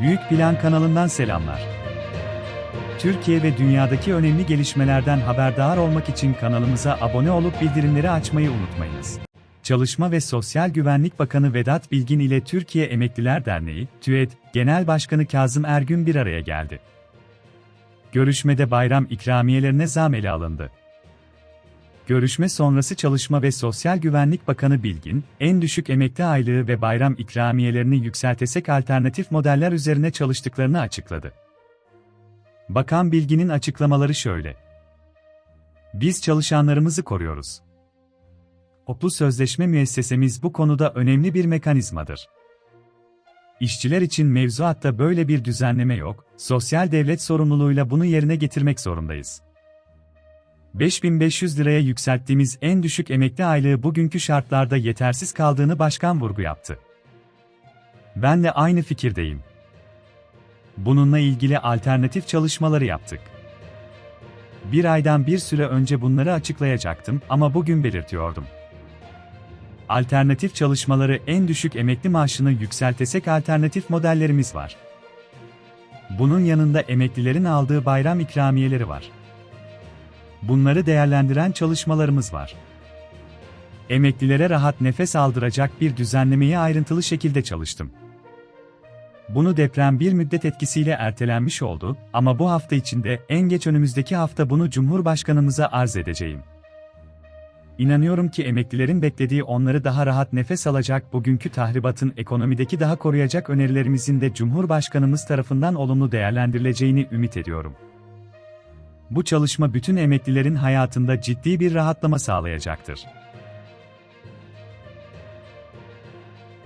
Büyük Plan kanalından selamlar. Türkiye ve dünyadaki önemli gelişmelerden haberdar olmak için kanalımıza abone olup bildirimleri açmayı unutmayınız. Çalışma ve Sosyal Güvenlik Bakanı Vedat Bilgin ile Türkiye Emekliler Derneği, TÜED, Genel Başkanı Kazım Ergün bir araya geldi. Görüşmede bayram ikramiyelerine zam ele alındı. Görüşme sonrası Çalışma ve Sosyal Güvenlik Bakanı Bilgin, en düşük emekli aylığı ve bayram ikramiyelerini yükseltesek alternatif modeller üzerine çalıştıklarını açıkladı. Bakan Bilgin'in açıklamaları şöyle. Biz çalışanlarımızı koruyoruz. Toplu sözleşme müessesemiz bu konuda önemli bir mekanizmadır. İşçiler için mevzuatta böyle bir düzenleme yok, sosyal devlet sorumluluğuyla bunu yerine getirmek zorundayız. 5500 liraya yükselttiğimiz en düşük emekli aylığı bugünkü şartlarda yetersiz kaldığını başkan vurgu yaptı. Ben de aynı fikirdeyim. Bununla ilgili alternatif çalışmaları yaptık. Bir aydan bir süre önce bunları açıklayacaktım ama bugün belirtiyordum. Alternatif çalışmaları en düşük emekli maaşını yükseltesek alternatif modellerimiz var. Bunun yanında emeklilerin aldığı bayram ikramiyeleri var. Bunları değerlendiren çalışmalarımız var. Emeklilere rahat nefes aldıracak bir düzenlemeyi ayrıntılı şekilde çalıştım. Bunu deprem bir müddet etkisiyle ertelenmiş oldu ama bu hafta içinde en geç önümüzdeki hafta bunu Cumhurbaşkanımıza arz edeceğim. İnanıyorum ki emeklilerin beklediği onları daha rahat nefes alacak bugünkü tahribatın ekonomideki daha koruyacak önerilerimizin de Cumhurbaşkanımız tarafından olumlu değerlendirileceğini ümit ediyorum. Bu çalışma bütün emeklilerin hayatında ciddi bir rahatlama sağlayacaktır.